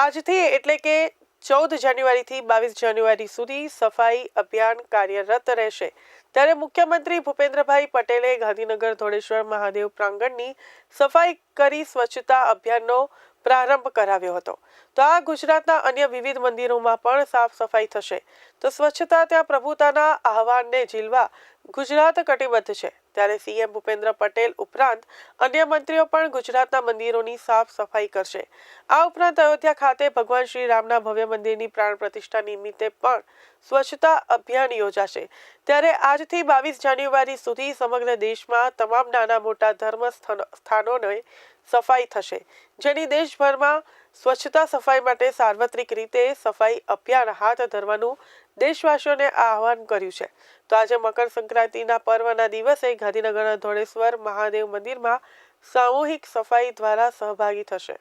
આજથી એટલે કે ચૌદ જાન્યુઆરીથી બાવીસ જાન્યુઆરી સુધી સફાઈ અભિયાન કાર્યરત રહેશે. ત્યારે મુખ્યમંત્રી ભૂપેન્દ્રભાઈ પટેલે ગાંધીનગર ધોળેશ્વર મહાદેવ પ્રાંગણની સફાઈ કરી સ્વચ્છતા અભિયાનનો પ્રારંભ કરાવ્યો હતો. તો આ ગુજરાતના અન્ય વિવિધ મંદિરોમાં પણ સાફ સફાઈ થશે. તો સ્વચ્છતા, ત્યાં પ્રભુતાના આહવાનને ઝીલવા ગુજરાત કટિબદ્ધ છે. ત્યારે સીએમ ભૂપેન્દ્ર પટેલ ઉપરાંત અન્ય મંત્રીઓ પણ ગુજરાતના મંદિરોની સાફ સફાઈ કરશે. આ ઉપરાંત અયોધ્યા ખાતે ભગવાન શ્રી રામના ભવ્ય મંદિરની પ્રાણ પ્રતિષ્ઠા નિમિત્તે પણ સ્વચ્છતા અભિયાન યોજાશે. ત્યારે આજથી બાવીસ જાન્યુઆરી સુધી સમગ્ર દેશમાં તમામ નાના મોટા ધર્મ સ્થાનો- સ્થાનોને સફાઈ થશે. જેની દેશભરમાં સ્વચ્છતા સફાઈ માટે સાર્વત્રિક રીતે સફાઈ અભિયાન હાથ ધરવાનું દેશવાસીઓને આહવાન કર્યું છે. તો આજે મકર સંક્રાંતિના પર્વના દિવસે ગાંધીનગરના ધોળેશ્વર મહાદેવ મંદિરમાં સામૂહિક સફાઈ દ્વારા સહભાગી થશે.